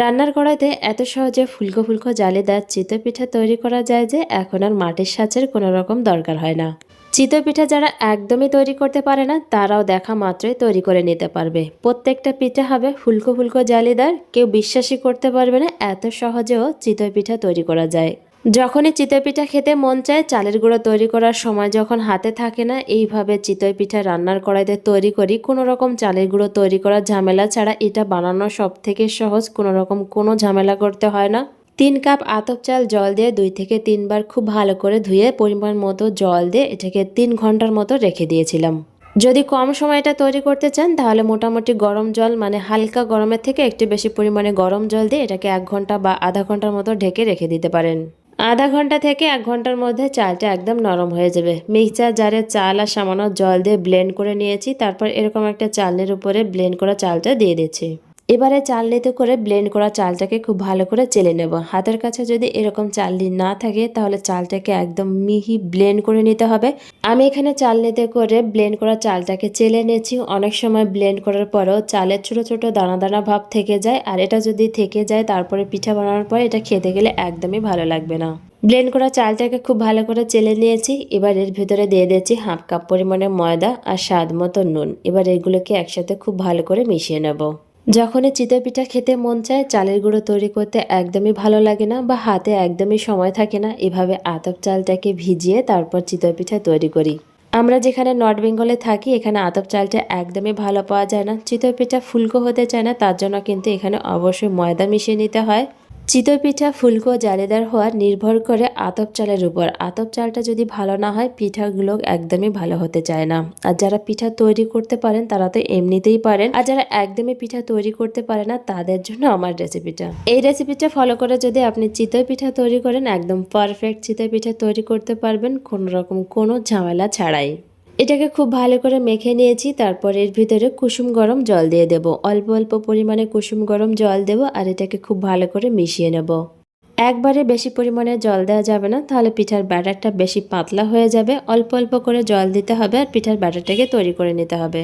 রান্নার কড়াইতে এত সহজে ফুলকো ফুলকো জালিদার চিতই পিঠা তৈরি করা যায় যে এখন আর মাটির সাঁচের কোনো রকম দরকার হয় না। চিতপিঠা যারা একদমই তৈরি করতে পারে না, তারাও দেখা মাত্রই তৈরি করে নিতে পারবে। প্রত্যেকটা পিঠা হবে ফুলকো ফুলকো জালিদার কেউ বিশ্বাসই করতে পারবে না, এত সহজেও চিতই পিঠা তৈরি করা যায়। যখনই চিতই পিঠা খেতে মন চায়, চালের গুঁড়ো তৈরি করার সময় যখন হাতে থাকে না, এইভাবে চিতই পিঠা রান্নার কড়াইতে তৈরি করি। কোনো রকম চালের গুঁড়ো তৈরি করার ঝামেলা ছাড়া এটা বানানো সব থেকে সহজ। কোনো রকম কোনো ঝামেলা করতে হয় না। তিন কাপ আতপ চাল জল দিয়ে দুই থেকে তিনবার খুব ভালো করে ধুয়ে পরিমাণ মতো জল দিয়ে এটাকে তিন ঘণ্টার মতো রেখে দিয়েছিলাম। যদি কম সময়টা তৈরি করতে চান, তাহলে মোটামুটি গরম জল মানে হালকা গরমের থেকে একটু বেশি পরিমাণে গরম জল দিয়ে এটাকে এক ঘণ্টা বা আধা ঘণ্টার মতো ঢেকে রেখে দিতে পারেন। আধা ঘণ্টা থেকে এক ঘণ্টার মধ্যে চালটা একদম নরম হয়ে যাবে। মিক্সার জারে চাল আর সামান্য জল দিয়ে ব্লেন্ড করে নিয়েছি, তারপর এরকম একটা চালের উপরে ব্লেন্ড করা চালটা দিয়ে দিচ্ছি। এবারে চালনিতে করে ব্লেন্ড করা চালটাকে খুব ভালো করে চেলে নেব। হাতের কাছে যদি এরকম চালনি না থাকে, তাহলে চালটাকে একদম মিহি ব্লেন্ড করে নিতে হবে। আমি এখানে চালনিতে করে ব্লেন্ড করা চালটাকে চেলে নিয়েছি। অনেক সময় ব্লেন্ড করার পরেও চালের ছোট ছোট দানা দানা ভাব থেকে যায়, আর এটা যদি থেকে যায়, তারপরে পিঠা বানানোর পর এটা খেতে গেলে একদমই ভালো লাগবে না। ব্লেন্ড করা চালটাকে খুব ভালো করে চেলে নিয়েছি। এবার এর ভিতরে দিয়ে দিয়েছি হাফ কাপ পরিমাণে ময়দা আর স্বাদ মতো নুন। এবার এগুলোকে একসাথে খুব ভালো করে মিশিয়ে নেব। যখনই চিতই পিঠা খেতে মন চায়, চালের গুঁড়ো তৈরি করতে একদমই ভালো লাগে না বা হাতে একদমই সময় থাকে না, এভাবে আতপ চালটাকে ভিজিয়ে তারপর চিতই পিঠা তৈরি করি। আমরা যেখানে নর্থ বেঙ্গলে থাকি, এখানে আতপ চালটা একদমই ভালো পাওয়া যায় না। চিতই পিঠা ফুলকো হতে চায় না, তার জন্য কিন্তু এখানে অবশ্যই ময়দা মিশিয়ে নিতে হয়। চিতই পিঠা ফুলকো জালেদার হওয়ার নির্ভর করে আতপ চালের উপর। আতপ চালটা যদি ভালো না হয়, পিঠাগুলো একদমই ভালো হতে চায় না। আর যারা পিঠা তৈরি করতে পারেন, তারা তো এমনিতেই পারেন। আর যারা একদমই পিঠা তৈরি করতে পারে না, তাদের জন্য আমার রেসিপিটা এই রেসিপিটা ফলো করে যদি আপনি চিতই পিঠা তৈরি করেন, একদম পারফেক্ট চিতই পিঠা তৈরি করতে পারবেন, কোনো রকম কোনো ঝামেলা ছাড়াই। এটাকে খুব ভালো করে মেখে নিয়েছি, তারপর এর ভিতরে কুসুম গরম জল দিয়ে দেব। অল্প অল্প পরিমাণে কুসুম গরম জল দেব আর এটাকে খুব ভালো করে মিশিয়ে নেব। একবারে বেশি পরিমাণে জল দেওয়া যাবে না, তাহলে পিঠার ব্যাটারটা বেশি পাতলা হয়ে যাবে। অল্প অল্প করে জল দিতে হবে আর পিঠার ব্যাটারটাকে তৈরি করে নিতে হবে।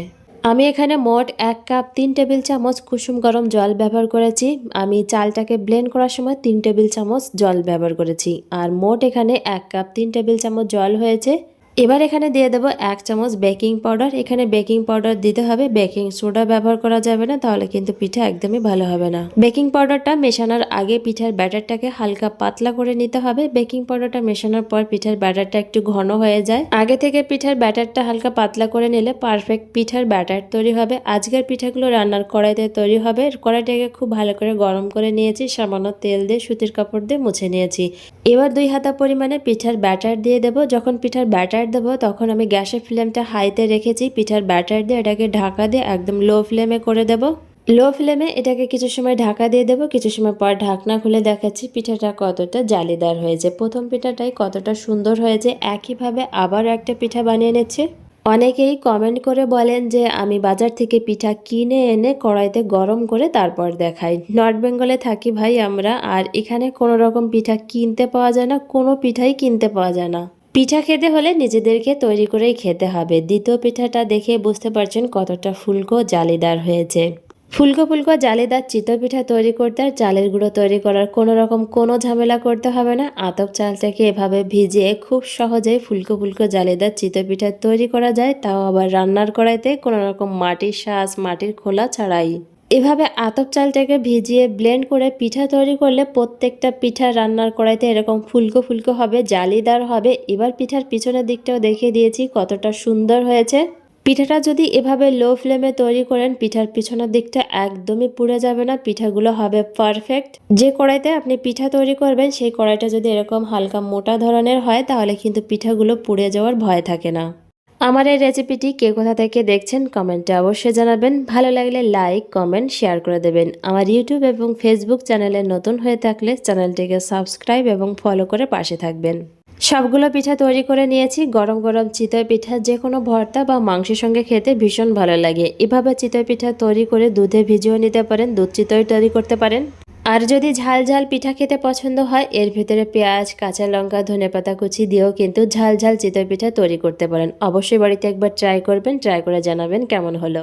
আমি এখানে মোট এক কাপ তিন টেবিল চামচ কুসুম গরম জল ব্যবহার করেছি। আমি চালটাকে ব্লেন্ড করার সময় তিন টেবিল চামচ জল ব্যবহার করেছি। আর মোট এখানে এক কাপ তিন টেবিল চামচ জল হয়েছে। এবার এখানে দিয়ে দেবো এক চামচ বেকিং পাউডার। এখানে বেকিং পাউডার দিতে হবে। বেকিং সোডা ব্যবহার করা যাবে না, তাহলে কিন্তু পিঠা একদমই ভালো হবে না। বেকিং পাউডারটা মেশানোর আগে পিঠার ব্যাটারটাকে হালকা পাতলা করে নিতে হবে। বেকিং পাউডারটা মেশানোর পর পিঠার ব্যাটারটা একটু ঘন হয়ে যায়। আগে থেকে পিঠার ব্যাটারটা হালকা পাতলা করে নিলে পারফেক্ট পিঠার ব্যাটার তৈরি হবে। আজকের পিঠাগুলো রান্নার কড়াইতে তৈরি হবে। কড়াইটাকে খুব ভালো করে গরম করে নিয়েছি। সামান্য তেল দিয়ে সুতির কাপড় দিয়ে মুছে নিয়েছি। এবার দুই হাতা পরিমাণে পিঠার ব্যাটার দিয়ে দেবো। যখন পিঠার ব্যাটার দেবো, তখন আমি গ্যাসের ফ্লেমটা হাইতে রেখেছি, পিঠার ব্যাটার দিয়ে এটাকে ঢাকা দিয়ে একদম লো ফ্লেমে করে দেব। লো ফ্লেমে এটাকে কিছু সময় ঢাকা দিয়ে দেবো, কিছু সময় পর ঢাকনা খুলে দেখাচ্ছি পিঠাটা কতটা জালিদার হয়েছে। প্রথম পিঠাটাই কতটা সুন্দর হয়েছে, একইভাবে আবার একটা পিঠা বানিয়ে নিচ্ছে। অনেকেই কমেন্ট করে বলেন যে, আমি বাজার থেকে পিঠা কিনে এনে কড়াইতে গরম করে তারপর দেখাই। নর্থ বেঙ্গলে থাকি ভাই আমরা, আর এখানে কোনো রকম পিঠা কিনতে পাওয়া যায় না, কোনো পিঠাই কিনতে পাওয়া যায় না। পিঠা খেতে হলে নিজেদেরকে তৈরি করেই খেতে হবে। দ্বিতীয় পিঠাটা দেখে বুঝতে পারছেন কতটা ফুলকো জালিদার হয়েছে। ফুলকো ফুলকো জালিদার চিতই পিঠা তৈরি করতে আর চালের গুঁড়ো তৈরি করার কোনো রকম কোনো ঝামেলা করতে হবে না। আতপ চালটাকে এভাবে ভিজিয়ে খুব সহজেই ফুলকো ফুলকো জালিদার চিতই পিঠা তৈরি করা যায়। তাও আবার রান্নার কড়াইতে কোনো রকম মাটির শ্বাস মাটির খোলা ছাড়াই। এভাবে আতপ চালটাকে ভিজিয়ে ব্লেন্ড করে পিঠা তৈরি করলে প্রত্যেকটা পিঠা রান্নার কড়াইতে এরকম ফুলকো ফুলকো হবে, জালিদার হবে। এবার পিঠার পিছনের দিকটাও দেখিয়ে দিয়েছি কতটা সুন্দর হয়েছে। পিঠাটা যদি এভাবে লো ফ্লেমে তৈরি করেন, পিঠার পিছনের দিকটা একদমই পুড়ে যাবে না, পিঠাগুলো হবে পারফেক্ট যে কড়াইতে আপনি পিঠা তৈরি করবেন, সেই কড়াইটা যদি এরকম হালকা মোটা ধরনের হয়, তাহলে কিন্তু পিঠাগুলো পুড়ে যাওয়ার ভয় থাকে না। আমার এই রেসিপিটি কে কোথা থেকে দেখছেন, কমেন্টে অবশ্যই জানাবেন। ভালো লাগলে লাইক কমেন্ট শেয়ার করে দেবেন। আমার ইউটিউব এবং ফেসবুক চ্যানেলে নতুন হয়ে থাকলে চ্যানেলটিকে সাবস্ক্রাইব এবং ফলো করে পাশে থাকবেন। সবগুলো পিঠা তৈরি করে নিয়েছি। গরম গরম চিতই পিঠা যে কোনো ভর্তা বা মাংসের সঙ্গে খেতে ভীষণ ভালো লাগে। এভাবে চিতই পিঠা তৈরি করে দুধে ভিজিয়েও নিতে পারেন, দুধ চিতই তৈরি করতে পারেন। আর যদি ঝাল ঝাল পিঠা খেতে পছন্দ হয়, এর ভিতরে পেঁয়াজ, কাঁচা লঙ্কা, ধনে পাতা কুচি দিয়েও কিন্তু ঝাল ঝাল চিতই পিঠা তৈরি করতে পারেন। অবশ্যই বাড়িতে একবার ট্রাই করবেন ট্রাই করে জানাবেন কেমন হলো।